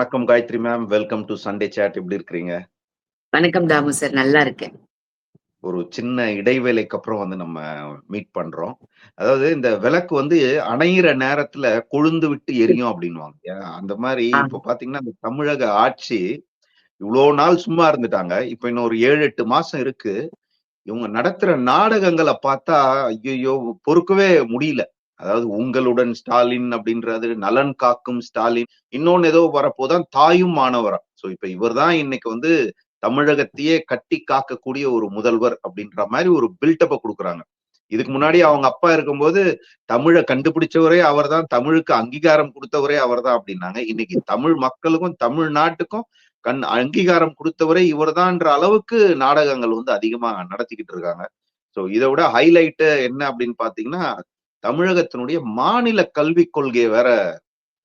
வணக்கம் Gayathri ma'am welcome to Sunday chat எப்படி இருக்கிறீங்க? வணக்கம் தாமு சார் நல்லா இருக்கேன். ஒரு சின்ன இடைவேளைக்கு அப்புறம் வந்து நம்ம மீட் பண்றோம். அதாவது இந்த விளக்கு வந்து அணையிற நேரத்துல கொழுந்து விட்டு எரியும் அப்படின்வாங்க அந்த மாதிரி. இப்ப பாத்தீங்கன்னா இந்த தமிழக ஆட்சி இவ்வளவு நாள் சும்மா இருந்துட்டாங்க. இப்ப இன்னும் ஒரு ஏழு எட்டு மாசம் இருக்கு. இவங்க நடத்துற நாடகங்களை பார்த்தா ஐயோ பொறுக்கவே முடியல. அதாவது உங்களுடன் ஸ்டாலின் அப்படின்றது நலன் காக்கும் ஸ்டாலின் இன்னொன்னு ஏதோ வரப்போதான் தாயும் மாணவரா சோ இப்ப இவர்தான் இன்னைக்கு வந்து தமிழகத்தையே கட்டி காக்கக்கூடிய ஒரு முதல்வர் அப்படின்ற மாதிரி ஒரு பில்டப்ப கொடுக்குறாங்க. இதுக்கு முன்னாடி அவங்க அப்பா இருக்கும்போது தமிழை கண்டுபிடிச்சவரே அவர்தான் தமிழுக்கு அங்கீகாரம் கொடுத்தவரே அவர்தான் அப்படின்னாங்க. இன்னைக்கு தமிழ் மக்களுக்கும் தமிழ்நாட்டுக்கும் கண் அங்கீகாரம் கொடுத்தவரே இவர்தான்ற அளவுக்கு நாடகங்கள் வந்து அதிகமா நடத்திக்கிட்டு இருக்காங்க. சோ இதை விட ஹைலைட் என்ன அப்படின்னு பாத்தீங்கன்னா தமிழகத்தினுடைய மாநில கல்விக் கொள்கையை வேற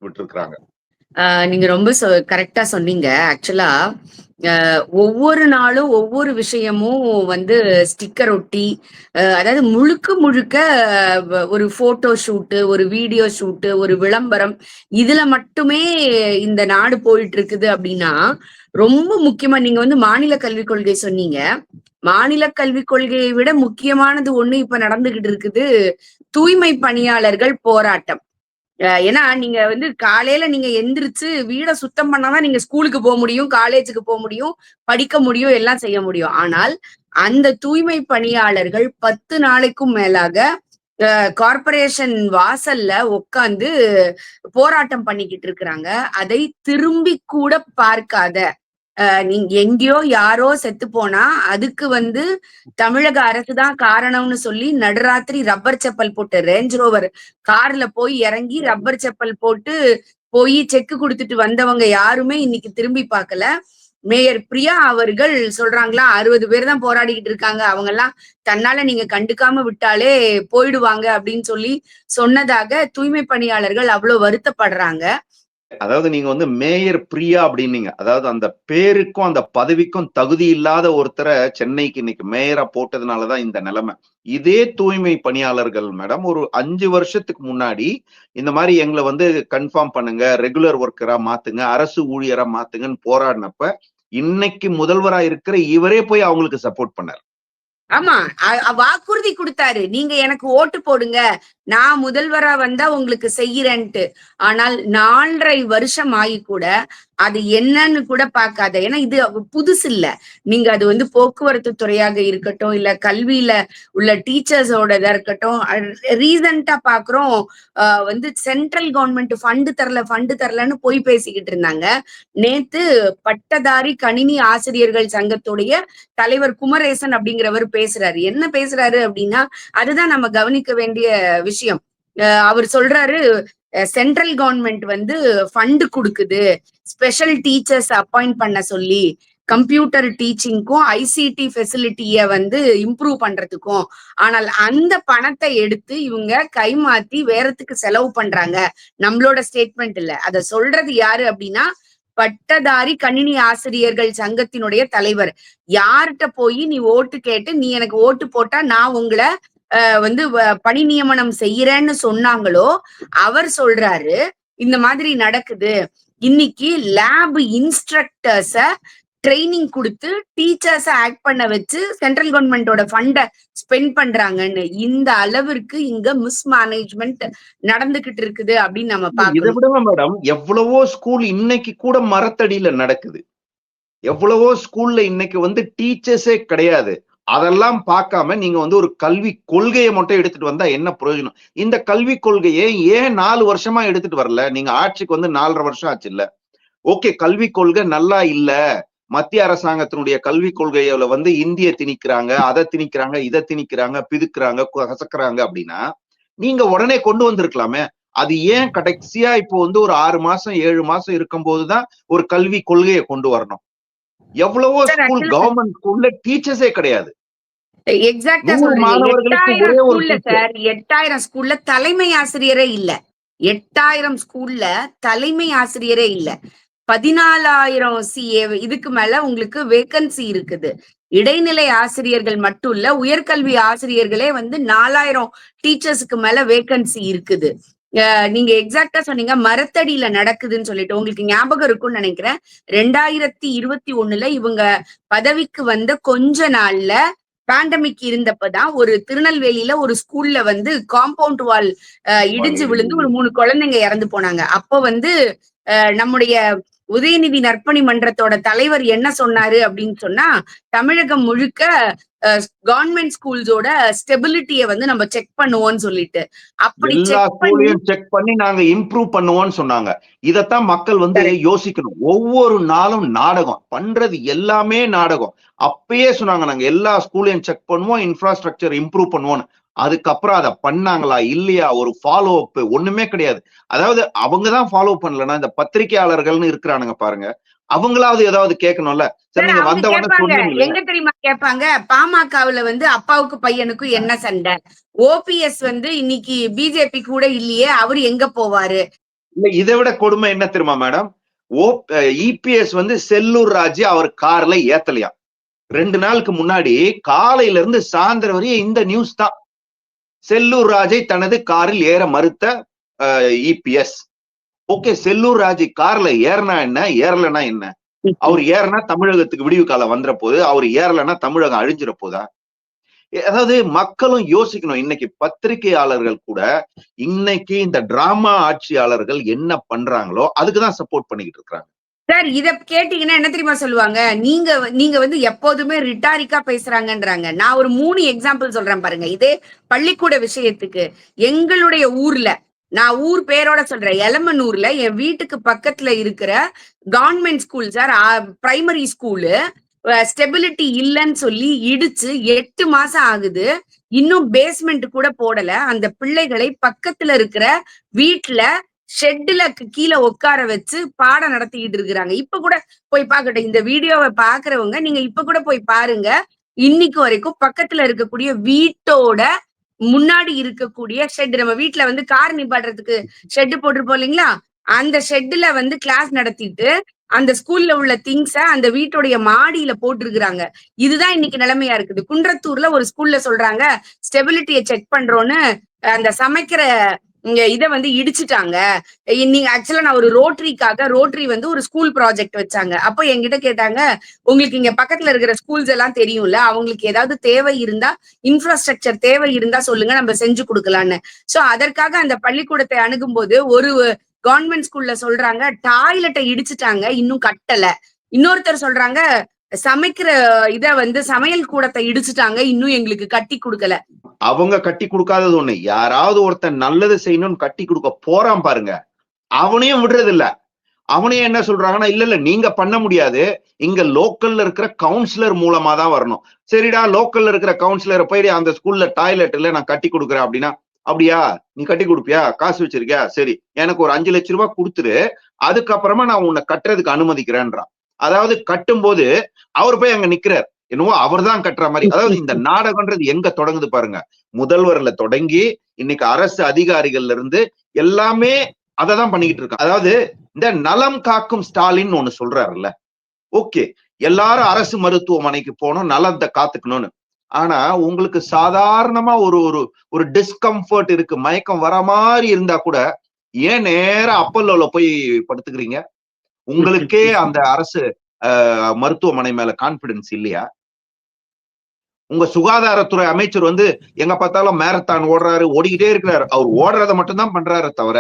விட்டுருக்காங்க ஆஹ் நீங்க ரொம்ப கரெக்டா சொன்னீங்க. ஆக்சுவலா ஒவ்வொரு நாளும் ஒவ்வொரு விஷயமும் வந்து ஸ்டிக்கர் ஒட்டி அதாவது முழுக்க முழுக்க ஒரு போட்டோ ஷூட்டு ஒரு வீடியோ ஷூட்டு ஒரு விளம்பரம் இதுல மட்டுமே இந்த நாடு போயிட்டு இருக்குது அப்படின்னா ரொம்ப முக்கியமா நீங்க வந்து மாநில கல்விக் கொள்கை சொன்னீங்க. மாநில கல்விக் கொள்கையை விட முக்கியமானது ஒண்ணு இப்ப நடந்துகிட்டு இருக்குது. தூய்மை பணியாளர்கள் போராட்டம். ஏன்னா நீங்க வந்து காலையில நீங்க எந்திரிச்சு வீடை சுத்தம் பண்ணாதான் நீங்க ஸ்கூலுக்கு போக முடியும் காலேஜுக்கு போக முடியும் படிக்க முடியும் எல்லாம் செய்ய முடியும். ஆனால் அந்த தூய்மை பணியாளர்கள் பத்து நாளைக்கும் மேலாக கார்பரேஷன் வாசல்ல உட்காந்து போராட்டம் பண்ணிக்கிட்டு இருக்கிறாங்க. அதை திரும்பி கூட பார்க்காத நீங்க எங்கேயோ யாரோ செத்து போனா அதுக்கு வந்து தமிழக அரசு தான் காரணம்னு சொல்லி நடுராத்திரி ரப்பர் செப்பல் போட்டு ரேஞ்ச் ரோவர் கார்ல போய் இறங்கி ரப்பர் செப்பல் போட்டு போய் செக்கு கொடுத்துட்டு வந்தவங்க யாருமே இன்னைக்கு திரும்பி பார்க்கல. மேயர் பிரியா அவர்கள் சொல்றாங்களா அறுபது பேர் தான் போராடிக்கிட்டு இருக்காங்க. அவங்க எல்லாம் தன்னால நீங்க கண்டுக்காம விட்டாலே போயிடுவாங்க அப்படின்னு சொல்லி சொன்னதாக தூய்மை பணியாளர்கள் அவ்வளவு வருத்தப்படுறாங்க. அதாவது நீங்க வந்து மேயர் பிரியா அப்படின்னீங்க. அதாவது அந்த பேருக்கும் அந்த பதவிக்கும் தகுதி இல்லாத ஒருத்தரை சென்னைக்கு இன்னைக்கு மேயரா போட்டதுனாலதான் இந்த நிலைமை. இதே தூய்மை பணியாளர்கள் மேடம் ஒரு அஞ்சு வருஷத்துக்கு முன்னாடி இந்த மாதிரி எங்களை வந்து கன்ஃபார்ம் பண்ணுங்க ரெகுலர் ஒர்க்கரா மாத்துங்க அரசு ஊழியரா மாத்துங்கன்னு போராடினப்ப இன்னைக்கு முதல்வரா இருக்கிற இவரே போய் அவங்களுக்கு சப்போர்ட் பண்ணார். ஆமா வாக்குறுதி கொடுத்தாரு. நீங்க எனக்கு ஓட்டு போடுங்க. நான் முதல்வரா வந்தா உங்களுக்கு செய்யறேன்ட்டு. ஆனால் நாலரை வருஷம் ஆகி கூட அது என்னன்னு கூட பார்க்காத. ஏன்னா இது புதுசு இல்ல. நீங்க அது வந்து போக்குவரத்து துறையாக இருக்கட்டும் இல்ல கல்வியில உள்ள டீச்சர்ஸோட இதா இருக்கட்டும் ரீசண்டா பாக்குறோம் வந்து சென்ட்ரல் கவர்மெண்ட் ஃபண்டு தரல ஃபண்டு தரலன்னு போய் பேசிக்கிட்டு இருந்தாங்க. நேத்து பட்டதாரி கணினி ஆசிரியர்கள் சங்கத்துடைய தலைவர் குமரேசன் அப்படிங்கிறவர் பேசுறாரு. என்ன பேசுறாரு அப்படின்னா அதுதான் நம்ம கவனிக்க வேண்டிய விஷயம். அவர் சொல்றாரு சென்ட்ரல் கவர்மெண்ட் வந்து ஃபண்டு கொடுக்குது. ஸ்பெஷல் டீச்சர்ஸ் அப்பாயிண்ட் பண்ண சொல்லி கம்ப்யூட்டர் டீச்சிங்க்கும் ஐசிடி ஃபெசிலிட்டிய வந்து இம்ப்ரூவ் பண்றதுக்கும். ஆனால் அந்த பணத்தை எடுத்து இவங்க கைமாத்தி வேறத்துக்கு செலவு பண்றாங்க. நம்மளோட ஸ்டேட்மெண்ட் இல்ல. அத சொல்றது யாரு அப்படின்னா பட்டதாரி கணினி ஆசிரியர்கள் சங்கத்தினுடைய தலைவர். யார்கிட்ட போய் நீ ஓட்டு கேட்டு நீ எனக்கு ஓட்டு போட்டா நான் உங்களை வந்து பணி நியமனம் செய்யறேன்னு சொன்னாங்களோ அவர் சொல்றாரு இந்த மாதிரி நடக்குது. இன்னைக்கு லேப் இன்ஸ்ட்ரக்டர்ஸ ட்ரைனிங் கொடுத்து டீச்சர்ஸ ஆக்ட் பண்ண வச்சு சென்ட்ரல் கவர்மெண்டோட ஃபண்ட ஸ்பெண்ட் பண்றாங்கன்னு. இந்த அளவிற்கு இங்க மிஸ் மேனேஜ்மெண்ட் நடந்துகிட்டு இருக்குது அப்படின்னு நம்ம இதை பாக்கணும் விட மேடம் எவ்வளவோ ஸ்கூல் இன்னைக்கு கூட மரத்தடியில நடக்குது. எவ்வளவோ ஸ்கூல்ல இன்னைக்கு வந்து டீச்சர்ஸே கிடையாது. அதெல்லாம் பார்க்காம நீங்க வந்து ஒரு கல்வி கொள்கையை மட்டும் எடுத்துட்டு வந்தா என்ன பிரயோஜனம்? இந்த கல்வி கொள்கையை ஏன் நாலு வருஷமா எடுத்துட்டு வரல? நீங்க ஆட்சிக்கு வந்து நாலரை வருஷம் ஆச்சு இல்ல. ஓகே கல்வி கொள்கை நல்லா இல்ல. மத்திய அரசாங்கத்தினுடைய கல்வி கொள்கையில வந்து இந்திய திணிக்கிறாங்க அதை திணிக்கிறாங்க இதை திணிக்கிறாங்க பிதுக்குறாங்க கசக்குறாங்க அப்படின்னா நீங்க உடனே கொண்டு வந்திருக்கலாமே. அது ஏன் கடைசியா இப்போ வந்து ஒரு ஆறு மாசம் ஏழு மாசம் இருக்கும் போதுதான் ஒரு கல்வி கொள்கையை கொண்டு வரணும்? எவ்வளவோ ஸ்கூல் கவர்மெண்ட் ஸ்கூல்ல டீச்சர்ஸே கிடையாது. எக்ஸாக்டா teacher. சார் எட்டாயிரம் ஸ்கூல்ல தலைமை ஆசிரியரே இல்ல. எட்டாயிரம் ஸ்கூல்ல தலைமை ஆசிரியரே இல்ல. பதினாலாயிரம் சிஏ இதுக்கு மேல உங்களுக்கு வேகன்சி இருக்குது. இடைநிலை ஆசிரியர்கள் மட்டும் இல்ல உயர்கல்வி ஆசிரியர்களே வந்து நாலாயிரம் டீச்சர்ஸ்க்கு மேல வேகன்சி இருக்குது. நீங்க எக்ஸாக்டா சொன்னீங்க மரத்தடியில நடக்குதுன்னு சொல்லிட்டு. உங்களுக்கு ஞாபகம் இருக்கும்னு நினைக்கிறேன். ரெண்டாயிரத்தி இருபத்தி ஒண்ணுல இவங்க பதவிக்கு வந்த கொஞ்ச நாள்ல பேண்டமிக் இருந்தப்பதான் ஒரு திருநெல்வேலியில ஒரு ஸ்கூல்ல வந்து காம்பவுண்ட் வால் இடிஞ்சு விழுந்து ஒரு மூணு குழந்தைங்க இறந்து போனாங்க. அப்ப வந்து நம்முடைய உதயநிதி நற்பணி மன்றத்தோட தலைவர் என்ன சொன்னாரு அப்படின்னு சொன்னா தமிழகம் முழுக்க கவர்மெண்ட் ஸ்கூல்ஸோட ஸ்டெபிலிட்டிய வந்து நம்ம செக் பண்ணுவோம்னு சொல்லிட்டு. அப்படி செக் பண்ணி ஸ்கூலையும் செக் பண்ணி நாங்க இம்ப்ரூவ் பண்ணுவோம்னு சொன்னாங்க. இதத்தான் மக்கள் வந்து யோசிக்கணும். ஒவ்வொரு நாளும் நாடகம். பண்றது எல்லாமே நாடகம். அப்பயே சொன்னாங்க நாங்க எல்லா ஸ்கூலையும் செக் பண்ணுவோம் இன்ஃப்ராஸ்ட்ரக்சர் இம்ப்ரூவ் பண்ணுவோம்னு. அதுக்கப்புறம் அதை பண்ணாங்களா இல்லையா? ஒரு ஃபாலோ அப் ஒண்ணுமே கிடையாது. அதாவது அவங்க தான் ஃபாலோ பண்ணலன்னா இந்த பத்திரிகையாளர்கள்னு இருக்கிறானுங்க பாருங்க அவங்களாவது ஏதாவது கேட்கணும்ல சரி நீங்க வந்த உடனே எங்க தெரியுமா கேட்பாங்க? பாமகவுல வந்து அப்பாவுக்கு பையனுக்கும் என்ன சண்டை? ஓபிஎஸ் வந்து இன்னைக்கு பிஜேபி கூட இல்லையே அவரு எங்க போவாரு? இல்ல இதை விட கொடுமை என்ன தெரியுமா மேடம்? ஓ இபிஎஸ் வந்து செல்லூர் ராஜு அவர் கார்ல ஏத்தலையா? ரெண்டு நாளுக்கு முன்னாடி காலையில இருந்து சாயந்தரம் வரையும் இந்த நியூஸ் தான். செல்லூர் ராஜை தனது காரில் ஏற மறுத்த இபிஎஸ் ஓகே செல்லூர் ராஜி கார்ல ஏறினா என்ன? ஏறலைன்னா என்ன? அவர் ஏறினா தமிழகத்துக்கு விடிவு காலம் வந்துற போது அவர் ஏறலைன்னா தமிழகம் அழிஞ்சிட போதா? அதாவது மக்களும் யோசிக்கணும். இன்னைக்கு பத்திரிகையாளர்கள் கூட இன்னைக்கு இந்த டிராமா ஆட்சியாளர்கள் என்ன பண்றாங்களோ அதுக்குதான் சப்போர்ட் பண்ணிக்கிட்டு இருக்காங்க. சார் இத கேட்டீங்கன்னா என்ன தெரியுமா சொல்லுவாங்க? நீங்க நீங்க வந்து எப்போதுமே ரிட்டாரிக்கா பேசுறாங்கன்றாங்க. நான் ஒரு மூணு எக்ஸாம்பிள் சொல்றேன் பாருங்க. இதே பள்ளிக்கூட விஷயத்துக்கு. எங்களுடைய ஊர்ல நான் ஊர் பேரோட சொல்றேன். எலமனூர்ல என் வீட்டுக்கு பக்கத்துல இருக்கிற government school sir primary school stability இல்லைன்னு சொல்லி இடிச்சு எட்டு மாசம் ஆகுது. இன்னும் பேஸ்மெண்ட் கூட போடல. அந்த பிள்ளைகளை பக்கத்துல இருக்கிற வீட்ல ஷெட்ல கீழே உட்கார வச்சு பாடம் நடத்திக்கிட்டு இருக்கிறாங்க. இப்ப கூட போய் பார்க்கட்டும். இந்த வீடியோவை பாக்குறவங்க நீங்க இப்ப கூட போய் பாருங்க. இன்னைக்கு வரைக்கும் பக்கத்துல இருக்கக்கூடிய வீட்டோட முன்னாடி இருக்கக்கூடிய ஷெட் நம்ம வீட்டுல வந்து கார் நிப்பாடுறதுக்கு ஷெட் போட்டிருப்போம் இல்லைங்களா? அந்த ஷெட்ல வந்து கிளாஸ் நடத்திட்டு அந்த ஸ்கூல்ல உள்ள திங்ஸ அந்த வீட்டுடைய மாடியில போட்டிருக்கிறாங்க. இதுதான் இன்னைக்கு நிலைமையா இருக்குது. குன்றத்தூர்ல ஒரு ஸ்கூல்ல சொல்றாங்க ஸ்டெபிலிட்டியை செக் பண்றோம்னு அந்த சமைக்கிற இங்க இதை வந்து இடிச்சுட்டாங்க. நீங்க ஆக்சுவலா நான் ஒரு ரோட்டரிக்காக ரோட்டரி வந்து ஒரு ஸ்கூல் ப்ராஜெக்ட் வச்சாங்க. அப்போ என்கிட்ட கேட்டாங்க உங்களுக்கு இங்க பக்கத்துல இருக்கிற ஸ்கூல்ஸ் எல்லாம் தெரியும்ல அவங்களுக்கு ஏதாவது தேவை இருந்தா இன்ஃப்ராஸ்ட்ரக்சர் தேவை இருந்தா சொல்லுங்க நம்ம செஞ்சு கொடுக்கலான்னு சோ அதற்காக அந்த பள்ளிக்கூடத்தை அணுகும் போது ஒரு கவர்மெண்ட் ஸ்கூல்ல சொல்றாங்க டாய்லெட்டை இடிச்சுட்டாங்க இன்னும் கட்டல. இன்னொருத்தர் சொல்றாங்க சமைக்கிற இத வந்து சமையல் கூடத்தை இடிச்சுட்டாங்க. இன்னும் எங்களுக்கு கட்டி கொடுக்கல. அவங்க கட்டி கொடுக்காதது ஒண்ணு. யாராவது ஒருத்தன் நல்லது செய்யணும்னு கட்டி கொடுக்க போறான் பாருங்க. அவனையும் விடுறது இல்ல அவனையும் என்ன சொல்றாங்கன்னா இல்ல இல்ல நீங்க பண்ண முடியாது. இங்க லோக்கல்ல இருக்கிற கவுன்சிலர் மூலமா தான் வரணும். சரிடா லோக்கல்ல இருக்கிற கவுன்சிலரை போய் அந்த ஸ்கூல்ல டாய்லெட்ல நான் கட்டி கொடுக்குறேன் அப்படின்னா அப்படியா? நீ கட்டி கொடுப்பியா? காசு வச்சிருக்கியா? சரி எனக்கு ஒரு அஞ்சு லட்ச ரூபாய் கொடுத்துரு. அதுக்கப்புறமா நான் உன்னை கட்டுறதுக்கு அனுமதிக்கிறேன்றான். அதாவது கட்டும்போது அவர் போய் அங்க நிக்கிறார். என்னவோ அவர்தான் கட்டுற மாதிரி. அதாவது இந்த நாடகம்ன்றது எங்க தொடங்குது பாருங்க. முதல்வர்ல தொடங்கி இன்னைக்கு அரசு அதிகாரிகள்ல இருந்து எல்லாமே அதை தான் பண்ணிக்கிட்டு இருக்காங்க. அதாவது இந்த நலம் காக்கும் ஸ்டாலின் ஒண்ணு சொல்றாருல்ல. ஓகே எல்லாரும் அரசு மருத்துவமனைக்கு போகணும் நலத்தை காத்துக்கணும்னு. ஆனா உங்களுக்கு சாதாரணமா ஒரு ஒரு ஒரு டிஸ்கம்ஃபர்ட் இருக்கு மயக்கம் வர மாதிரி இருந்தா கூட ஏன் நேரா அப்பல்லோல போய் படுத்துக்கிறீங்க? உங்களுக்கே அந்த அரசு மருத்துவமனை மேல கான்பிடன்ஸ் இல்லையா? உங்க சுகாதாரத்துறை அமைச்சர் வந்து எங்க பார்த்தாலும் மேரத்தான் ஓடுறாரு ஓடிக்கிட்டே இருக்கிறாரு. அவர் ஓடுறத மட்டும்தான் பண்றாரு தவிர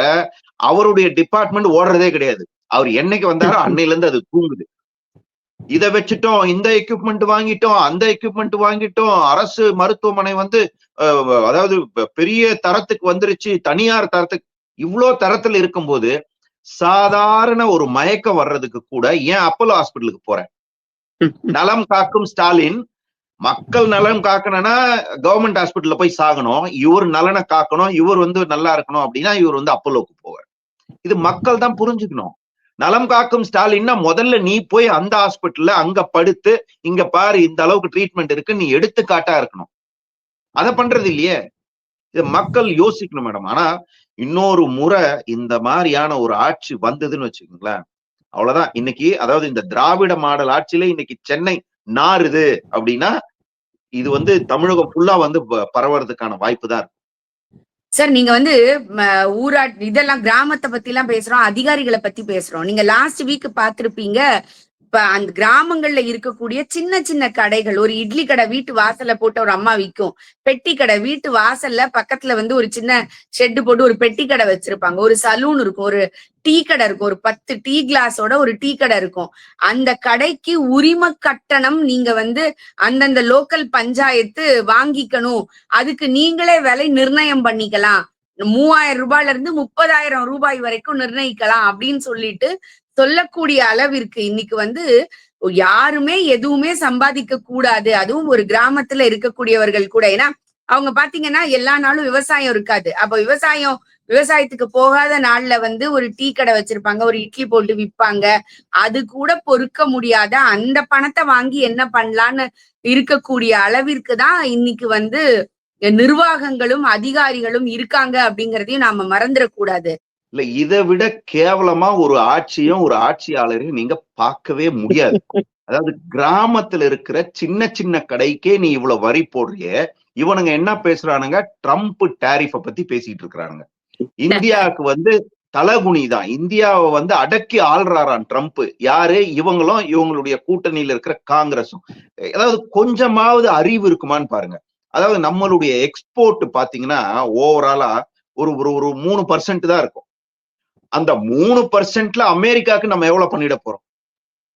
அவருடைய டிபார்ட்மெண்ட் ஓடுறதே கிடையாது. அவர் என்னைக்கு வந்தாரோ அன்னையில இருந்து அது தூங்குது. இதை வச்சுட்டோம் இந்த எக்யூப்மெண்ட் வாங்கிட்டோம் அந்த எக்யூப்மெண்ட் வாங்கிட்டோம் அரசு மருத்துவமனை வந்து அதாவது பெரிய தரத்துக்கு வந்துருச்சு தனியார் தரத்துக்கு இவ்வளோ தரத்துல இருக்கும்போது சாதாரண ஒரு மயக்கம் வர்றதுக்கு கூட ஏன் அப்போலோ ஹாஸ்பிட்டலுக்கு போறேன்? நலம் காக்கும் ஸ்டாலின் மக்கள் நலன் காக்கணும்னா கவர்மெண்ட் ஹாஸ்பிட்டல்ல போய் சாகணும். இவர் நலனை காக்கணும். இவர் வந்து நல்லா இருக்கணும் அப்படின்னா இவர் வந்து அப்போலோக்கு போவார். இது மக்கள் தான் புரிஞ்சுக்கணும். நலம் காக்கும் ஸ்டாலின்னா முதல்ல நீ போய் அந்த ஹாஸ்பிட்டல்ல அங்க படுத்து இங்க பாரு இந்த அளவுக்கு ட்ரீட்மெண்ட் இருக்கு நீ எடுத்துக்காட்டா இருக்கணும். அதை பண்றது இல்லையே. இது மக்கள் யோசிக்கணும் மேடம். ஆனா இன்னொரு முறை இந்த மாதிரியான ஒரு ஆட்சி வந்ததுன்னு வச்சுக்கோங்களேன். அவ்வளவுதான். இன்னைக்கு அதாவது இந்த திராவிட மாடல் ஆட்சியில இன்னைக்கு சென்னை நாறுது அப்படின்னா இது வந்து தமிழகம் ஃபுல்லா வந்து ப- பரவறதுக்கான வாய்ப்பு தான் சார் நீங்க வந்து ஊரா இதெல்லாம் கிராமத்தை பத்தி எல்லாம் பேசுறோம் அதிகாரிகளை பத்தி பேசுறோம். நீங்க லாஸ்ட் வீக் பாத்திருப்பீங்க இப்ப அந்த கிராமங்கள்ல இருக்கக்கூடிய சின்ன சின்ன கடைகள் ஒரு இட்லி கடை வீட்டு வாசல்ல போட்டு ஒரு அம்மா விற்கும் பெட்டி கடை வீட்டு வாசல்ல பக்கத்துல வந்து ஒரு சின்ன ஷெட்டு போட்டு ஒரு பெட்டி கடை வச்சிருப்பாங்க. ஒரு சலூன் இருக்கும் ஒரு டீ கடை இருக்கும் ஒரு பத்து டீ கிளாஸோட ஒரு டீ கடை இருக்கும். அந்த கடைக்கு உரிம கட்டணம் நீங்க வந்து அந்தந்த லோக்கல் பஞ்சாயத்து வாங்கிக்கணும். அதுக்கு நீங்களே விலை நிர்ணயம் பண்ணிக்கலாம். மூவாயிரம் ரூபாயில இருந்து முப்பதாயிரம் ரூபாய் வரைக்கும் நிர்ணயிக்கலாம் அப்படின்னு சொல்லிட்டு சொல்லக்கூடிய அளவிற்கு இன்னைக்கு வந்து யாருமே எதுவுமே சம்பாதிக்க கூடாது. அதுவும் ஒரு கிராமத்துல இருக்கக்கூடியவர்கள் கூட. ஏன்னா அவங்க பாத்தீங்கன்னா எல்லா நாளும் விவசாயம் இருக்காது. அப்ப விவசாயம் விவசாயத்துக்கு போகாத நாள்ல வந்து ஒரு டீ கடை வச்சிருப்பாங்க ஒரு இட்லி போட்டு விற்பாங்க அது கூட பொறுக்க முடியாத அந்த பணத்தை வாங்கி என்ன பண்ணலான்னு இருக்கக்கூடிய அளவிற்கு தான் இன்னைக்கு வந்து நிர்வாகங்களும் அதிகாரிகளும் இருக்காங்க அப்படிங்கறதையும் நாம மறந்துடக்கூடாது இல்ல இதை விட கேவலமா ஒரு ஆட்சியும் ஒரு ஆட்சியாளரையும் நீங்க பார்க்கவே முடியாது. அதாவது கிராமத்துல இருக்கிற சின்ன சின்ன கடைக்கே நீ இவ்வளவு வரி போடுறிய இவனுங்க என்ன பேசுறானுங்க? ட்ரம்ப் டேரிஃப பத்தி பேசிட்டு இருக்கிறானுங்க. இந்தியாவுக்கு வந்து தலகுனி தான். இந்தியாவை வந்து அடக்கி ஆள்றாராம் ட்ரம்ப். யாரு? இவங்களும் இவங்களுடைய கூட்டணியில இருக்கிற காங்கிரஸும் அதாவது கொஞ்சமாவது அறிவு இருக்குமான்னு பாருங்க. அதாவது நம்மளுடைய எக்ஸ்போர்ட் பாத்தீங்கன்னா ஓவராலா ஒரு ஒரு ஒரு மூணு பர்சன்ட் தான் இருக்கும். அந்த மூணு பர்சன்ட்ல அமெரிக்காவுக்கு நம்ம எவ்வளவு பண்ணிட போறோம்?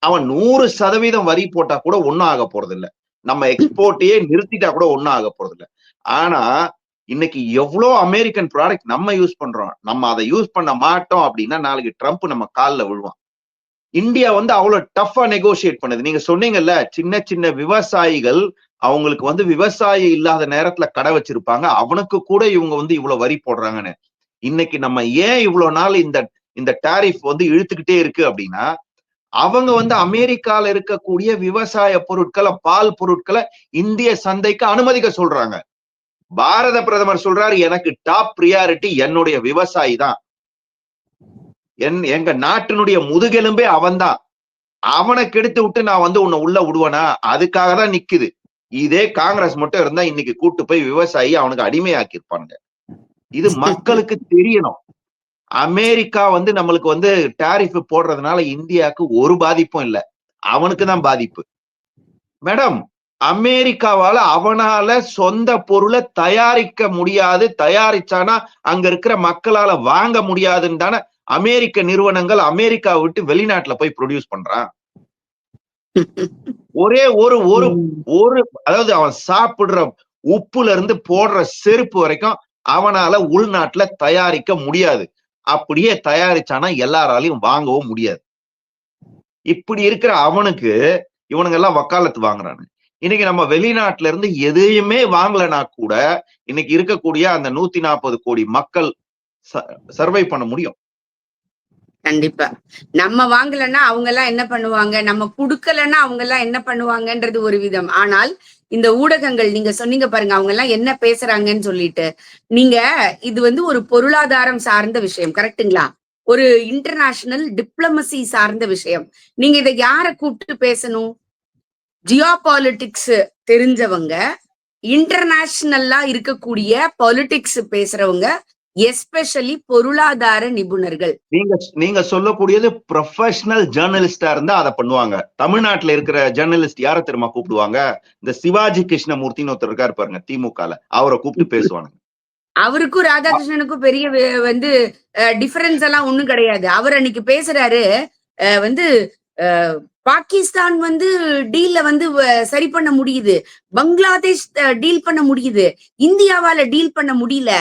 அவன் நூறு சதவீதம் வரி போட்டா கூட ஒன்னும் ஆக போறது இல்ல நம்ம எக்ஸ்போர்ட்டையே நிறுத்திட்டா கூட ஒன்னும் ஆக போறது இல்ல ஆனா இன்னைக்கு எவ்வளவு அமெரிக்கன் ப்ராடக்ட் நம்ம யூஸ் பண்றோம்? நம்ம அதை யூஸ் பண்ண மாட்டோம் அப்படின்னா நாளைக்கு ட்ரம்ப் நம்ம காலில் விழுவான். இந்தியா வந்து அவ்வளவு டஃபா நெகோசியேட் பண்ணுது. நீங்க சொன்னீங்கல்ல சின்ன சின்ன விவசாயிகள் அவங்களுக்கு வந்து விவசாயி இல்லாத நேரத்துல கடை வச்சிருப்பாங்க. அவனுக்கு கூட இவங்க வந்து இவ்வளவு வரி போடுறாங்கன்னு. இன்னைக்கு நம்ம ஏன் இவ்வளவு நாள் இந்த இந்த டாரிஃப் வந்து இழுத்துக்கிட்டே இருக்கு அப்படின்னா அவங்க வந்து அமெரிக்கால இருக்கக்கூடிய விவசாய பொருட்களை பால் பொருட்களை இந்திய சந்தைக்கு அனுமதிக்க சொல்றாங்க. பாரத பிரதமர் சொல்றாரு எனக்கு டாப் ப்ரியாரிட்டி என்னுடைய விவசாயி தான். என் எங்க நாட்டினுடைய முதுகெலும்பே அவன்தான் அவனை கெடுத்து விட்டு நான் வந்து உன்னை உள்ள விடுவேனா? அதுக்காக தான் நிக்குது. இதே காங்கிரஸ் மட்டும் இருந்தா இன்னைக்கு கூட்டு போய் விவசாயி அவனுக்கு அடிமையாக்கி இருப்பானுங்க இது மக்களுக்கு தெரியணும். அமெரிக்கா வந்து நம்மளுக்கு வந்து டாரிஃப் போடுறதுனால இந்தியாவுக்கு ஒரு பாதிப்பும் இல்லை. அவனுக்கு தான் பாதிப்பு. மேடம் அமெரிக்காவால அவனால சொந்த பொருளை தயாரிக்க முடியாது. தயாரிச்சானா அங்க இருக்கிற மக்களால வாங்க முடியாதுன்னு தானே அமெரிக்க நிறுவனங்கள் அமெரிக்கா விட்டு வெளிநாட்டுல போய் ப்ரொடியூஸ் பண்றான். ஒரே ஒரு ஒரு ஒரு அதாவது அவன் சாப்பிடுற உப்புல இருந்து போடுற செருப்பு வரைக்கும் அவனால உள்நாட்டுல தயாரிக்க முடியாது. அப்படியே தயாரிச்சானா எல்லாராலையும் வாங்கவும் முடியாது. இப்படி இருக்கிற அவனுக்கு இவனுங்க எல்லாம் வக்காலத்து வாங்குறானு. இன்னைக்கு நம்ம வெளிநாட்டுல இருந்து எதையுமே வாங்கலனா கூட இன்னைக்கு இருக்கக்கூடிய அந்த நூத்தி நாற்பது கோடி மக்கள் சர்வை பண்ண முடியும். கண்டிப்பா. நம்ம வாங்கலன்னா அவங்க எல்லாம் என்ன பண்ணுவாங்க? நம்ம குடுக்கலன்னா அவங்க எல்லாம் என்ன பண்ணுவாங்கன்றது ஒரு விதம். ஆனால் இந்த ஊடகங்கள் நீங்க சொன்னீங்க பாருங்க அவங்க எல்லாம் என்ன பேசுறாங்கன்னு சொல்லிட்டு நீங்க இது வந்து ஒரு பொருளாதாரம் சார்ந்த விஷயம் கரெக்டுங்களா ஒரு இன்டர்நேஷனல் டிப்ளமசி சார்ந்த விஷயம். நீங்க இதை யார கூப்பிட்டு பேசணும்? ஜியோ பாலிட்டிக்ஸ் தெரிஞ்சவங்க இன்டர்நேஷனல்லா இருக்கக்கூடிய பாலிட்டிக்ஸ் பேசுறவங்க எஸ்பெஷலி பொருளாதார நிபுணர்கள். நீங்க நீங்க சொல்லக்கூடியது ப்ரொஃபஷனல் ஜேர்னலிஸ்டா இருந்தா அதை பண்ணுவாங்க. தமிழ்நாட்டுல இருக்கிற ஜேர்னலிஸ்ட் யார தெரியுமா கூப்பிடுவாங்க? இந்த சிவாஜி கிருஷ்ணமூர்த்தின்னு ஒருத்தர் இருக்காரு பாருங்க திமுகல. அவரை கூப்பிட்டு பேசுவாங்க அவருக்கும் ராதாகிருஷ்ணனுக்கும் பெரிய வந்து டிஃபரன்ஸ் எல்லாம் ஒண்ணும் கிடையாது. அவர் அன்னைக்கு பேசுறாரு வந்து பாகிஸ்தான் வந்து டீல்ல வந்து சரி பண்ண முடியுது. பங்களாதேஷ் டீல் பண்ண முடியுது. இந்தியாவால டீல் பண்ண முடியல.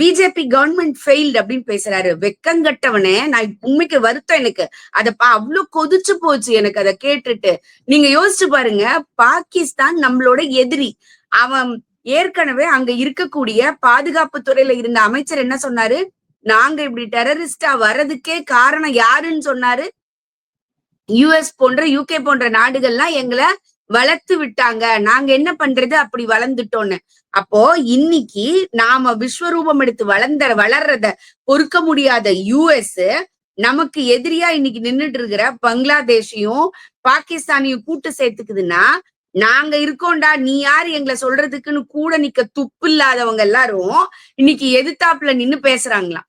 பிஜேபி கவர்மெண்ட் ஃபெயில்டு அப்படின்னு பேசுறாரு. வெக்கங்கட்டவனே நான் உண்மைக்கு வருத்தம் எனக்கு. அத அவ்வளவு கொதிச்சு போச்சு எனக்கு அதை கேட்டுட்டு. நீங்க யோசிச்சு பாருங்க பாகிஸ்தான் நம்மளோட எதிரி. அவன் ஏற்கனவே அங்க இருக்கக்கூடிய பாதுகாப்பு துறையில இருந்த அமைச்சர் என்ன சொன்னாரு? நாங்க இப்படி டெரரிஸ்டா வர்றதுக்கே காரணம் யாருன்னு சொன்னாரு. யுஎஸ் போன்ற யூகே போன்ற நாடுகள்லாம் எங்களை வளர்த்து விட்டாங்க. நாங்க என்ன பண்றது? அப்படி வளர்ந்துட்டோன்னு அப்போ இன்னைக்கு நாம விஸ்வரூபம் எடுத்து வளர்ந்த வளர்றத பொறுக்க முடியாத யுஎஸ் நமக்கு எதிரியா இன்னைக்கு நின்றுட்டு இருக்கிற பங்களாதேஷையும் பாகிஸ்தானையும் கூட்டு சேர்த்துக்குதுன்னா நாங்க இருக்கோம்டா நீ யாரு? எங்களை சொல்றதுக்குன்னு கூட நிக்க துப்பு இல்லாதவங்க எல்லாரும் இன்னைக்கு எதிர்த்தாப்புல நின்னு பேசுறாங்களாம்.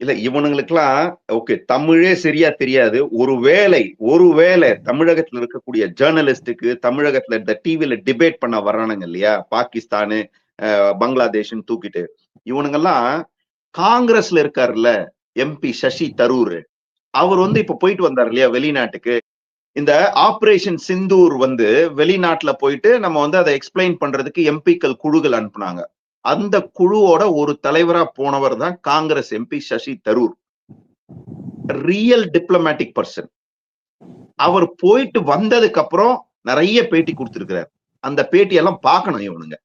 இல்ல இவனுங்களுக்கெல்லாம் ஓகே தமிழே சரியா தெரியாது. ஒருவேளை ஒருவேளை தமிழகத்துல இருக்கக்கூடிய ஜேர்னலிஸ்டுக்கு தமிழகத்துல இந்த டிவில டிபேட் பண்ண வர்றானுங்க இல்லையா? பாகிஸ்தானு பங்களாதேஷ்னு தூக்கிட்டு. இவனுங்கெல்லாம் காங்கிரஸ்ல இருக்காருல்ல எம்பி சசி தரூர். அவர் வந்து இப்ப போயிட்டு வந்தார் இல்லையா வெளிநாட்டுக்கு. இந்த ஆபரேஷன் சிந்தூர் வந்து வெளிநாட்டுல போயிட்டு நம்ம வந்து அதை எக்ஸ்பிளைன் பண்றதுக்கு எம்பிக்கள் குழுகள் அனுப்புனாங்க. அந்த குழுவோட ஒரு தலைவரா போனவர் தான் Congress MP Shashi Tharoor. Real diplomatic person அவர் போயிட்டு வந்ததுக்கு அப்புறம் நிறைய பேட்டி கொடுத்திருக்கிறார். அந்த பேட்டி எல்லாம் பார்க்கணும் இவனுங்க.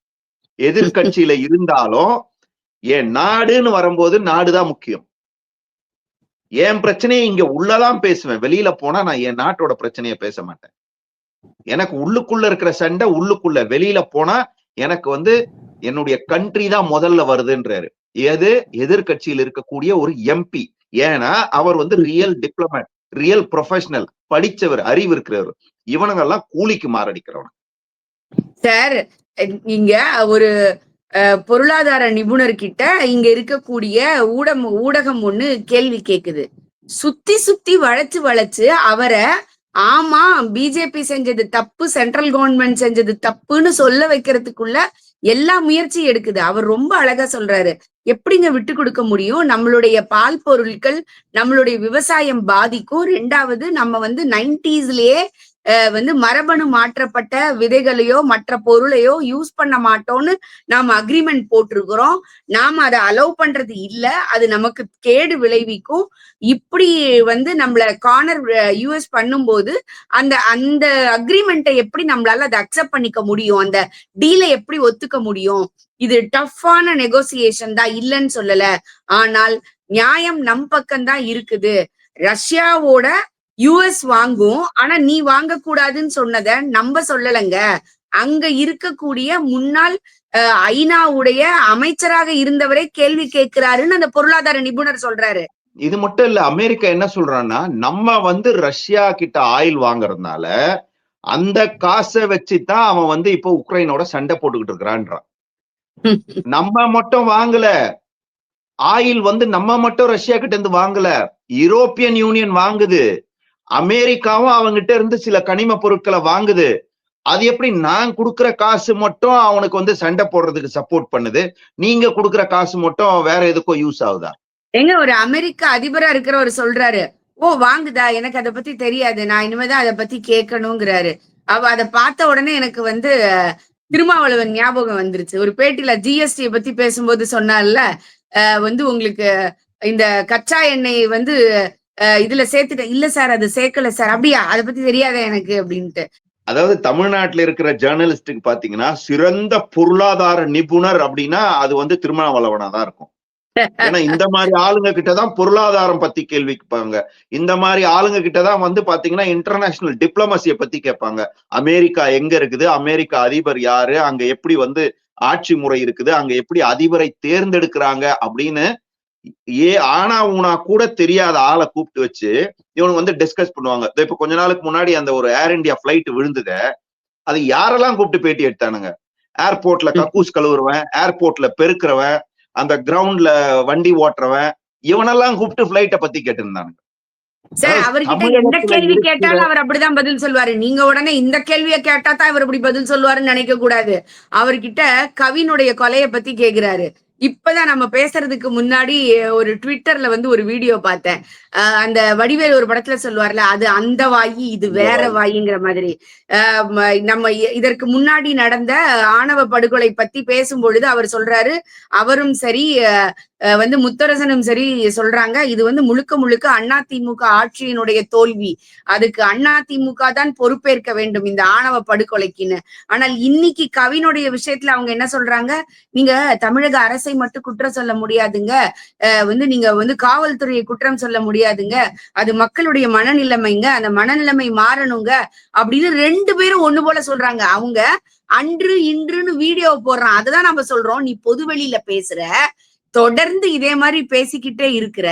எதிர்கட்சியில இருந்தாலும் என் நாடுன்னு வரும்போது நாடுதான் முக்கியம். என் பிரச்சனையை இங்க உள்ளதான் பேசுவேன். வெளியில போனா நான் என் நாட்டோட பிரச்சனையை பேச மாட்டேன். எனக்கு உள்ளுக்குள்ள இருக்கிற சண்டை உள்ளுக்குள்ள வெளியில போனா எனக்கு வந்து என்னுடைய கண்ட்ரி தான் முதல்ல வருதுன்றாரு. எது? எதிர்கட்சியில் இருக்கக்கூடிய ஒரு எம்பி ஏன்னா அவர் வந்து ரியல் டிப்ளமேட் ரியல் ப்ரொஃபஷனல் படிச்சவர் அறிவு இருக்கிறவர் இவனுங்கெல்லாம் கூலிக்கு மாரடிக்கிறவன். சார் இங்க ஒரு பொருளாதார நிபுணர் கிட்ட இங்க இருக்கக்கூடிய ஊடம் ஊடகம் ஒண்ணு கேள்வி கேக்குது. சுத்தி சுத்தி வளைச்சு வளைச்சு அவரை ஆமா பிஜேபி செஞ்சது தப்பு சென்ட்ரல் கவர்மெண்ட் செஞ்சது தப்புன்னு சொல்ல வைக்கிறதுக்குள்ள எல்லா முயற்சியும் எடுக்குது. அவர் ரொம்ப அழகா சொல்றாரு. எப்படிங்க விட்டு கொடுக்க முடியும்? நம்மளுடைய பால் பொருட்கள் நம்மளுடைய விவசாயம் பாதிக்கும். ரெண்டாவது நம்ம வந்து நைன்டிஸ்லயே வந்து மரபணு மாற்றப்பட்ட விதைகளையோ மற்ற பொருளையோ யூஸ் பண்ண மாட்டோம்னு நாம அக்ரிமெண்ட் போட்டிருக்கிறோம். நாம அதை அலோவ் பண்றது இல்ல. அது நமக்கு கேடு விளைவிக்கும். இப்படி வந்து நம்மள கார்னர் யூஎஸ் பண்ணும்போது அந்த அந்த அக்ரிமெண்ட்டை எப்படி நம்மளால அதை அக்செப்ட் பண்ணிக்க முடியும்? அந்த டீலை எப்படி ஒத்துக்க முடியும்? இது டஃப்பான நெகோசியேஷன் தான் இல்லைன்னு சொல்லல. ஆனால் நியாயம் நம் பக்கம் தான் இருக்குது. ரஷ்யாவோட யுஎஸ் வாங்கும் ஆனா நீ வாங்க கூடாதுன்னு சொன்னத நம்ம சொல்லலைங்க. அங்க இருக்கக்கூடிய முன்னாள் ஐநாவுடைய அமைச்சராக இருந்தவரே கேள்வி கேட்கிறாருன்னு அந்த பொருளாதார நிபுணர் சொல்றாரு. இது மட்டும் இல்ல அமெரிக்கா என்ன சொல்றான்னா நம்ம வந்து ரஷ்யா கிட்ட ஆயில் வாங்குறதுனால அந்த காசை வச்சுதான் அவன் வந்து இப்போ உக்ரைனோட சண்டை போட்டுக்கிட்டு இருக்கிறான்றான். நம்ம மட்டும் வாங்கல. ஆயில் வந்து நம்ம மட்டும் ரஷ்யா கிட்ட இருந்து வாங்கல. யூரோப்பியன் யூனியன் வாங்குது. அமெரிக்காவும் அவங்கிட்ட இருந்து சில கனிம பொருட்களை வாங்குது. அது எப்படி நான் கொடுக்குற காசு மட்டும் அவனுக்கு வந்து சண்டை போடுறதுக்கு சப்போர்ட் பண்ணுது? நீங்க கொடுக்குற காசு மட்டும் வேற எதுக்கோ யூஸ் ஆகுதா? எங்க ஒரு அமெரிக்க அதிபரா இருக்கிறவர் சொல்றாரு ஓ வாங்குதா? எனக்கு அதை பத்தி தெரியாது. நான் இனிமேதான் அதை பத்தி கேட்கணுங்கிறாரு. அவ அதை பார்த்த உடனே எனக்கு வந்து திருமாவளவன் ஞாபகம் வந்துருச்சு. ஒரு பேட்டியில ஜிஎஸ்டி பத்தி பேசும்போது சொன்னார்ல அஹ், வந்து உங்களுக்கு இந்த கச்சா எண்ணெய் வந்து இதுல சேர்த்துட்டேன். இல்ல சார் அது சேர்க்கல சார். அப்படியா? அதை பத்தி தெரியாத எனக்கு? அப்படின்ட்டு. அதாவது தமிழ்நாட்டுல இருக்கிற ஜேர்னலிஸ்டுக்கு பாத்தீங்கன்னா சிறந்த பொருளாதார நிபுணர் அப்படின்னா அது வந்து திருமாவளவனா தான் இருக்கும். ஏன்னா இந்த மாதிரி ஆளுங்க கிட்டதான் பொருளாதாரம் பத்தி கேள்வி கேட்பாங்க. இந்த மாதிரி ஆளுங்க கிட்டதான் வந்து பாத்தீங்கன்னா இன்டர்நேஷனல் டிப்ளமசிய பத்தி கேட்பாங்க. அமெரிக்கா எங்க இருக்குது? அமெரிக்கா அதிபர் யாரு? அங்க எப்படி வந்து ஆட்சி முறை இருக்குது? அங்க எப்படி அதிபரை தேர்ந்தெடுக்கிறாங்க? அப்படின்னு ஏ ஆனா ஊனா கூட தெரியாத ஆளை கூப்பிட்டு வச்சு இவனுக்கு வந்து டிஸ்கஸ் பண்ணுவாங்க. இப்ப கொஞ்ச நாளுக்கு முன்னாடி அந்த ஒரு ஏர் இந்தியா பிளைட் விழுந்தத அது யாரெல்லாம் கூப்பிட்டு பேட்டி எடுத்தானுங்க? ஏர்போர்ட்ல கக்கூஸ் கழுவுறவன் ஏர்போர்ட்ல பெருக்கிறவன் அந்த கிரவுண்ட்ல வண்டி ஓட்டுறவன் இவனெல்லாம் கூப்பிட்டு பிளைட்டை பத்தி கேட்டிருந்தானுங்க. சார் அவர்கிட்ட எந்த கேள்வி கேட்டாலும் அவர் அப்படிதான் பதில் சொல்லுவாரு. நீங்க உடனே இந்த கேள்வியை கேட்டா தான் இவர் இப்படி பதில் சொல்லுவாருன்னு நினைக்க கூடாது அவர்கிட்ட கவினுடைய கொலைய பத்தி கேக்குறாரு. இப்பதான் நம்ம பேசுறதுக்கு முன்னாடி ஒரு ட்விட்டர்ல வந்து ஒரு வீடியோ பார்த்தேன். அந்த வடிவேல் ஒரு படத்துல சொல்லுவார்ல அது அந்த வாயி இது வேற வாயிங்கிற மாதிரி. நம்ம இதற்கு முன்னாடி நடந்த ஆணவ படுகொலை பத்தி பேசும்பொழுது அவர் சொல்றாரு அவரும் சரி வந்து முத்தரசனும் சரி சொல்றாங்க இது வந்து முழுக்க முழுக்க அதிமுக ஆட்சியினுடைய தோல்வி. அதுக்கு அதிமுக தான் பொறுப்பேற்க வேண்டும் இந்த ஆணவ படுகொலைக்குன்னு. ஆனால் இன்னைக்கு கவினுடைய விஷயத்துல அவங்க என்ன சொல்றாங்க நீங்க தமிழக அரசை மட்டும் குற்றம் சொல்ல முடியாதுங்க. வந்து நீங்க வந்து காவல்துறையை குற்றம் சொல்ல முடியாதுங்க. அது மக்களுடைய மனநிலைமைங்க. அந்த மனநிலைமை மாறணுங்க. அப்படின்னு ரெண்டு பேரும் ஒண்ணு போல சொல்றாங்க. அவங்க அன்று இன்றுன்னு வீடியோ போடுறான். அதுதான் நம்ம சொல்றோம். நீ பொதுவெளியில பேசுற. தொடர்ந்து இதே மாதிரி பேசிக்கிட்டே இருக்கிற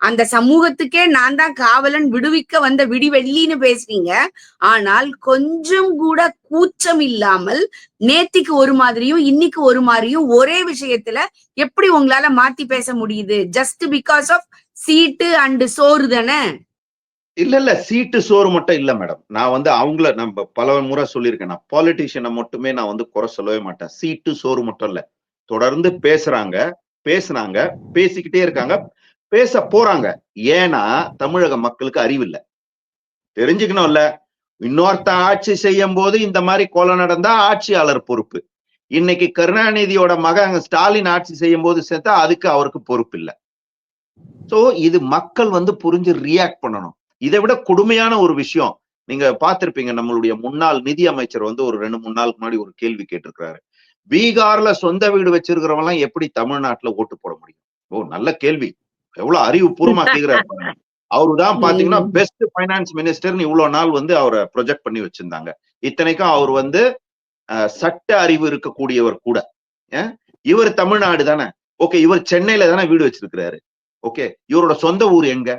அந்த சமூகத்துக்கே நான் தான் காவலன் விடுவிக்க வந்த விடிவெள்ளின்னு பேசுறீங்க. ஆனால் கொஞ்சம் கூட கூச்சம் இல்லாமல் நேத்திக்கு ஒரு மாதிரியும் இன்னைக்கு ஒரு மாதிரியும் ஒரே விஷயத்துல எப்படி உங்களால மாத்தி பேச முடியுது? Just because of seat and சோறு தானே? இல்ல இல்ல. சீட்டு சோறு மட்டும் இல்ல மேடம் நான் வந்து அவங்கள நம்ம பல முறை சொல்லியிருக்கேன். நான் பாலிட்டிஷியனை மட்டுமே நான் வந்து குறை சொல்லவே மாட்டேன். சீட்டு சோறு மட்டும் இல்ல. தொடர்ந்து பேசுறாங்க. பேசுனாங்க பேசிக்கிட்டே இருக்காங்க பேச போறாங்க. ஏன்னா தமிழக மக்களுக்கு அறிவு இல்ல தெரிஞ்சுக்கணும்ல. இன்னொருத்த ஆட்சி செய்யும் போது இந்த மாதிரி கொலை நடந்தா ஆட்சியாளர் பொறுப்பு. இன்னைக்கு கருணாநிதியோட மகன் ஸ்டாலின் ஆட்சி செய்யும் போது சேர்த்தா அதுக்கு அவருக்கு பொறுப்பு இல்லை. சோ இது மக்கள் வந்து புரிஞ்சு ரியாக்ட் பண்ணணும். இதை விட கொடுமையான ஒரு விஷயம். நீங்க பார்த்திருப்பீங்க நம்மளுடைய முன்னாள் நிதி அமைச்சர் வந்து ஒரு ரெண்டு மூணு நாளுக்கு முன்னாடி ஒரு கேள்வி கேட்டிருக்கிறாரு. பீகார்ல சொந்த வீடு வச்சிருக்கிறவங்க எல்லாம் எப்படி தமிழ்நாட்டுல ஓட்டு போட முடியும்? ஓ நல்ல கேள்வி. எவ்வளவு அறிவுபூர்வமா கேக்குறாரு பாருங்க. அவருதான் பாத்தீங்கன்னா. பெஸ்ட் ஃபைனான்ஸ் மினிஸ்டர்னு இவ்வளவு நாள் வந்து அவரை ப்ரொஜெக்ட் பண்ணி வச்சிருந்தாங்க. இத்தனைக்கும் அவர் வந்து சட்ட அறிவு இருக்கக்கூடியவர் கூட? இவர் தமிழ்நாடு தானே. ஓகே இவர் சென்னையில தானே வீடு வச்சிருக்கிறாரு. ஓகே இவரோட சொந்த ஊர் எங்க?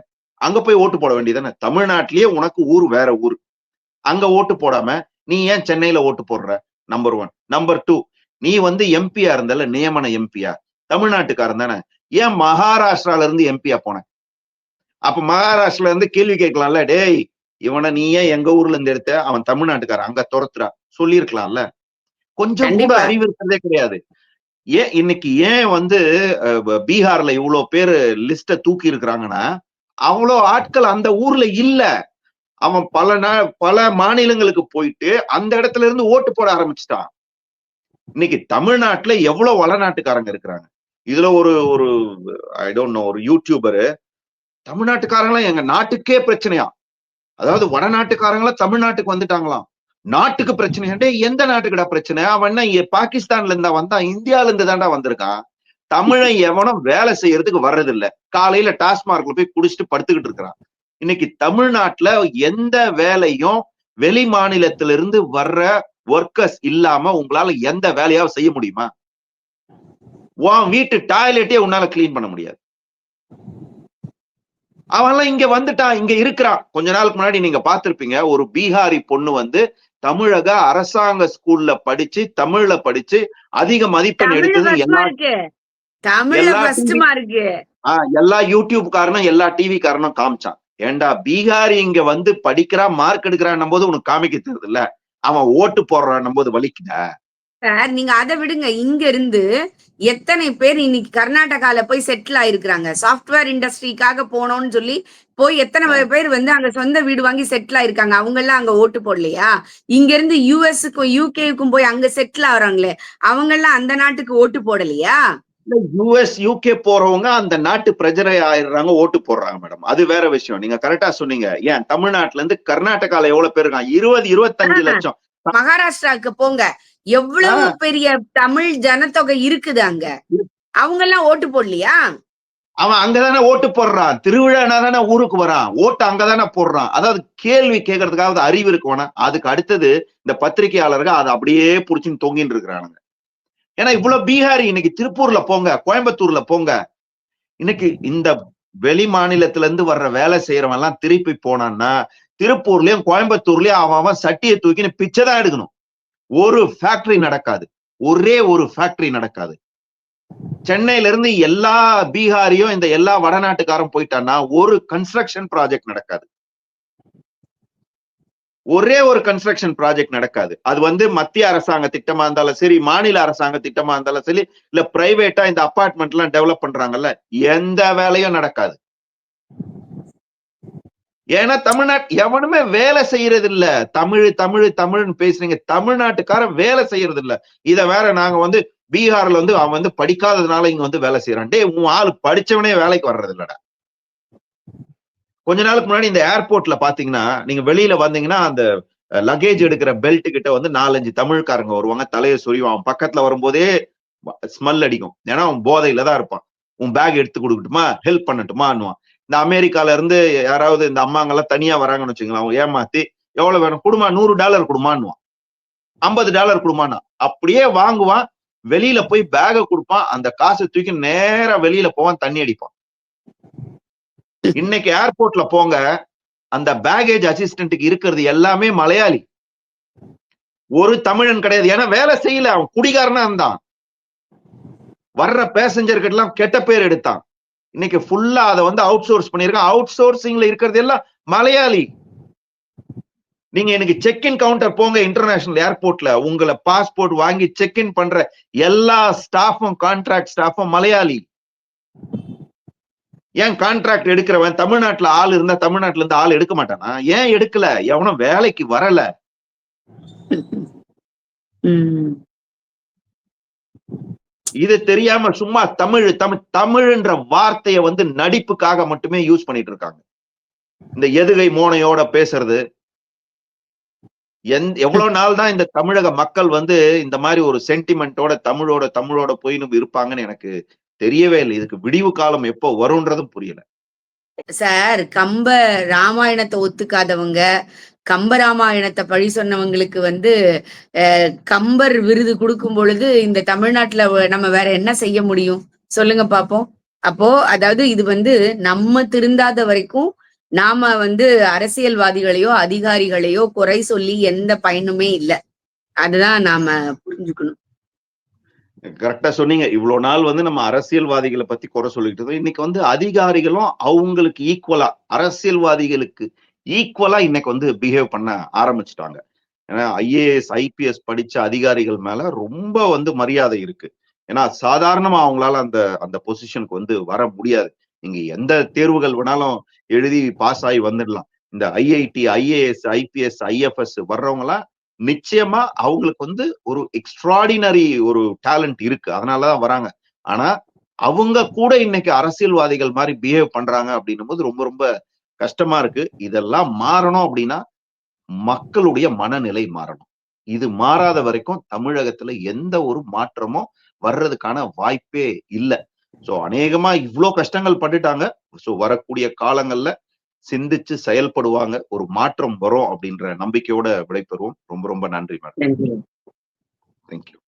அங்க போய் ஓட்டு போட வேண்டியதானே தமிழ்நாட்டிலேயே உனக்கு ஊர் வேற ஊர். அங்க ஓட்டு போடாம நீ ஏன் சென்னையில ஓட்டு போடுற? நம்பர் ஒன் நம்பர் டூ நீ வந்து எம்பியா இருந்தல நியமன எம்பியா தமிழ்நாட்டுக்காரன் தானே. ஏன் மகாராஷ்டிரால இருந்து எம்பியா போன அப்ப மகாராஷ்டிரால இருந்து கேள்வி கேட்கலாம்ல டேய் இவனை நீ ஏன் எங்க ஊர்ல இருந்து எடுத்த? அவன் தமிழ்நாட்டுக்காரன் அங்க துரத்துறா. சொல்லியிருக்கலாம்ல. கொஞ்சம் கூட. அறிவு இருக்கிறதே கிடையாது. ஏன் இன்னைக்கு ஏன் வந்து பீகார்ல இவ்வளவு பேரு லிஸ்ட தூக்கி இருக்கிறாங்கன்னா அவ்வளோ ஆட்கள் அந்த ஊர்ல இல்ல. அவன் பல நா பல மாநிலங்களுக்கு போயிட்டு அந்த இடத்துல இருந்து ஓட்டு போட ஆரம்பிச்சிட்டான். இன்னைக்கு தமிழ்நாட்டுல எவ்வளவு வளநாட்டுக்காரங்க இருக்கிறாங்க? இதுல ஒரு ஒரு ஐ டோன்ட் நோ ஒரு யூடியூபரு தமிழ்நாட்டுக்காரங்களாம் எங்க நாட்டுக்கே பிரச்சனையா? அதாவது வடநாட்டுக்காரங்களாம் தமிழ்நாட்டுக்கு வந்துட்டாங்களாம் நாட்டுக்கு பிரச்சனை எந்த நாட்டுக்குடா பிரச்சனை? அவன் பாகிஸ்தான்ல இருந்தா வந்தான் இந்தியால இருந்து தான்டா வந்திருக்கான்? தமிழன் எவனும் வேலை செய்யறதுக்கு வர்றதில்ல. காலையில டாஸ்மார்க்ல போய் குடிச்சிட்டு படுத்துக்கிட்டு இருக்கிறான். இன்னைக்கு தமிழ்நாட்டுல எந்த வேலையும் வெளி மாநிலத்திலிருந்து வர்ற ஒர்க்கர்ஸ் இல்லாம உங்களால எந்த வேலையாவது செய்ய முடியுமா? உன் வீட்டு டாய்லெட்டே உன்னால கிளீன் பண்ண முடியாது. அவன்லாம் இங்க வந்துட்டான் இங்க இருக்கிறான். கொஞ்ச நாளுக்கு முன்னாடி நீங்க பார்த்திருப்பீங்க ஒரு பீகாரி பொண்ணு வந்து தமிழக அரசாங்க ஸ்கூல்ல படிச்சு தமிழ்ல படிச்சு அதிக மதிப்பெண் எடுத்தது எல்லா எல்லா யூடியூப் காரனும் எல்லா டிவி காரனும் காமிச்சான். ஏண்டா பீகாரி இங்க வந்து படிக்கிறான் மார்க் எடுக்கிறான் போது உனக்கு காமிக்க தெரியுது இல்ல அவன் ஓட்டு போடுறான் போது வலிக்குதா? சார் நீங்க அதை விடுங்க. இங்க இருந்து எத்தனை பேர் இன்னைக்கு கர்நாடகால போய் செட்டில் ஆயிருக்கிறாங்க? சாஃப்ட்வேர் இண்டஸ்ட்ரிக்காக போனோம்னு சொல்லி போய் எத்தனை பேர் வந்து அங்க சொந்த வீடு வாங்கி செட்டில் ஆயிருக்காங்க? அவங்க எல்லாம் அங்க ஓட்டு போடலையா? இங்க இருந்து யூஎஸ்க்கும் யூகேக்கும் போய் அங்க செட்டில் ஆகுறாங்களே. அவங்க எல்லாம் அந்த நாட்டுக்கு ஓட்டு போடலையா? யுஎஸ் யூகே போறவங்க அந்த நாட்டு பிரஜரை ஆயிடுறாங்க ஓட்டு போடுறாங்க மேடம் அது வேற விஷயம். நீங்க கரெக்டா சொன்னீங்க. ஏன்? தமிழ்நாட்டுல இருந்து கர்நாடகால எவ்வளவு பேர் இருக்காங்க? இருபது இருபத்தஞ்சு. லட்சம். மகாராஷ்டிராவுக்கு போங்க. எவ்வளவு பெரிய தமிழ் ஜனத்தொகை இருக்குது அங்க? அவங்க எல்லாம் ஓட்டு போடலையா? அவன் அங்கதானே ஓட்டு போடுறான். திருவிழானா தானே ஊருக்கு வரான். ஓட்டு அங்கதானே போடுறான். அதாவது கேள்வி கேட்கறதுக்காவது அறிவு இருக்குவானா அதுக்கு அடுத்தது இந்த பத்திரிகையாளர்கள் அதை அப்படியே புடிச்சுன்னு தொங்கின்னு இருக்கிறானுங்க. ஏன்னா இவ்வளவு பீகாரி இன்னைக்கு திருப்பூர்ல போங்க கோயம்புத்தூர்ல போங்க. இன்னைக்கு இந்த வெளி மாநிலத்துல இருந்து வர்ற வேலை செய்யறவன் எல்லாம் திருப்பி போனான்னா திருப்பூர்லயும் கோயம்புத்தூர்லயும் அவன் அவன் சட்டியை தூக்கின்னு பிச்சைதான் எடுக்கணும். ஒரு ஃபேக்டரி நடக்காது. ஒரே ஒரு ஃபேக்டரி நடக்காது. சென்னையில இருந்து எல்லா பீகாரியும் இந்த எல்லா வடநாட்டுக்காரும் போயிட்டான்னா ஒரு கன்ஸ்ட்ரக்ஷன் ப்ராஜெக்ட் நடக்காது. ஒரே ஒரு கன்ஸ்ட்ரக்ஷன் ப்ராஜெக்ட் நடக்காது. அது வந்து மத்திய அரசாங்க திட்டமா இருந்தாலும் சரி மாநில அரசாங்க திட்டமா இருந்தாலும் சரி இல்ல பிரைவேட்டா இந்த அபார்ட்மெண்ட் எல்லாம் டெவலப் பண்றாங்கல்ல எந்த வேலையும் நடக்காது. ஏன்னா தமிழ்நாட்டு எவனுமே வேலை செய்யறது இல்ல தமிழ் தமிழ் தமிழ்னு பேசுறீங்க. தமிழ்நாட்டுக்காரன் வேலை செய்யறது இல்ல இத வேற நாங்க வந்து பீகார்ல வந்து அவன் வந்து படிக்காததுனால இங்க வந்து வேலை செய்யறான் டே உன் ஆளு படிச்சவனே வேலைக்கு வர்றது இல்லடா கொஞ்ச நாளுக்கு முன்னாடி இந்த ஏர்போர்ட்ல பாத்தீங்கன்னா நீங்க வெளியில வந்தீங்கன்னா அந்த லக்கேஜ் எடுக்கிற பெல்ட் கிட்ட வந்து நாலஞ்சு தமிழ்காரங்க வருவாங்க. தலையை சொரிவான் அவன் பக்கத்துல வரும்போதே ஸ்மெல் அடிக்கும். ஏன்னா அவன் போதையில தான் இருப்பான். உன் பேக் எடுத்து கொடுக்கட்டுமா? ஹெல்ப் பண்ணட்டுமான்னுவான். இந்த அமெரிக்கால இருந்து யாராவது இந்த அம்மாங்கெல்லாம் தனியா வராங்கன்னு வச்சுக்கலாம் அவன் ஏமாத்தி எவ்வளவு வேணும்? குடுமா நூறு டாலர் கொடுமான்னுவான். ஐம்பது டாலர் கொடுமான்னா. அப்படியே வாங்குவான். வெளியில போய் பேக கொடுப்பான். அந்த காசை தூக்கி நேரா வெளியில போவான் தண்ணி அடிப்பான். இன்னைக்கு ஏர்போர்ட்ல போங்க அந்த பேகேஜ் அசிஸ்டன்ட்டுக்கு இருக்கிறது எல்லாமே மலையாளி. ஒரு தமிழன் கிடையாது. ஏன்னா வேலை செய்யல. அவன் குடிகாரனா இருந்தான். வர்ற பேசஞ்சர்கிட்ட எல்லாம் கெட்ட பேர் எடுத்தான். இன்னைக்கு ஃபுல்லா அதை வந்து அவுட் சோர்ஸ் பண்ணிருக்கான் அவுட் சோர்சிங்ல இருக்கிறது எல்லாம் மலையாளி. நீங்க எனக்கு செக் இன் கவுண்டர் போங்க இன்டர்நேஷனல் ஏர்போர்ட்ல உங்களை பாஸ்போர்ட் வாங்கி செக் இன் பண்ற எல்லா ஸ்டாஃபும் கான்ட்ராக்ட் ஸ்டாஃபும் மலையாளி. ஏன் கான்ட்ராக்ட் எடுக்கிறவன் தமிழ்நாட்டுல ஆள் இருந்தா தமிழ்நாட்டுல இருந்து ஆள் எடுக்க மாட்டானா? ஏன் எடுக்கல? எவனும் வேலைக்கு வரல. இது தெரியாம சும்மா தமிழ் தமிழ் தமிழ்ன்ற வார்த்தைய வந்து நடிப்புக்காக மட்டுமே யூஸ் பண்ணிட்டு இருக்காங்க. இந்த எதுகை மோனையோட பேசுறது. எந் எவ்வளவு நாள் தான் இந்த தமிழக மக்கள் வந்து இந்த மாதிரி ஒரு சென்டிமெண்டோட தமிழோட தமிழோட போயின்னு இருப்பாங்கன்னு எனக்கு தெரியவே இல்லை. இதுக்கு விடிவு காலம் எப்போ வரும்ன்றதும் புரியல. சார் கம்ப ராமாயணத்தை ஒத்துக்காதவங்க கம்ப ராமாயணத்தை பழி சொன்னவங்களுக்கு வந்து அஹ், கம்பர் விருது கொடுக்கும் பொழுது இந்த தமிழ்நாட்டுல நம்ம வேற என்ன செய்ய முடியும்? சொல்லுங்க பாப்போம். அப்போ அதாவது இது வந்து நம்ம திருந்தாத வரைக்கும் நாம வந்து அரசியல்வாதிகளையோ அதிகாரிகளையோ குறை சொல்லி எந்த பயனுமே இல்லை. அதுதான் நாம புரிஞ்சுக்கணும். கரெக்டா சொன்னீங்க. இவ்வளவு நாள் வந்து நம்ம அரசியல்வாதிகளை பத்தி குறை சொல்லிட்டு இருந்தோம். இன்னைக்கு வந்து அதிகாரிகளும் அவங்களுக்கு ஈக்குவலா அரசியல்வாதிகளுக்கு ஈக்குவலா இன்னைக்கு வந்து பிஹேவ் பண்ண ஆரம்பிச்சிட்டாங்க. ஏன்னா ஐஏஎஸ் ஐபிஎஸ் படிச்ச அதிகாரிகள் மேல ரொம்ப வந்து மரியாதை இருக்கு. ஏன்னா சாதாரணமா அவங்களால அந்த அந்த பொசிஷனுக்கு வந்து வர முடியாது. நீங்க எந்த தேர்வுகள் வேணாலும் எழுதி பாஸ் ஆகி வந்துடலாம். இந்த ஐஐடி ஐஏஎஸ் ஐபிஎஸ் ஐஎஃப்எஸ் வர்றவங்களாம் நிச்சயமா அவங்களுக்கு வந்து ஒரு எக்ஸ்ட்ராடினரி ஒரு டேலண்ட் இருக்கு. அதனாலதான் வராங்க. ஆனா அவங்க கூட இன்னைக்கு அரசியல்வாதிகள் மாதிரி பிஹேவ் பண்றாங்க அப்படின்னும் போது ரொம்ப ரொம்ப கஷ்டமா இருக்கு. இதெல்லாம் மாறணும் அப்படின்னா மக்களுடைய மனநிலை மாறணும். இது மாறாத வரைக்கும் தமிழகத்துல எந்த ஒரு மாற்றமும் வர்றதுக்கான வாய்ப்பே இல்லை. சோ அநேகமா இவ்ளோ கஷ்டங்கள் பட்டுட்டாங்க. சோ வரக்கூடிய காலங்கள்ல சிந்திச்சு செயல்படுவாங்க ஒரு மாற்றம் வரும் அப்படின்ற நம்பிக்கையோட விடைபெறுவோம். ரொம்ப ரொம்ப நன்றி மேடம். தேங்க்யூ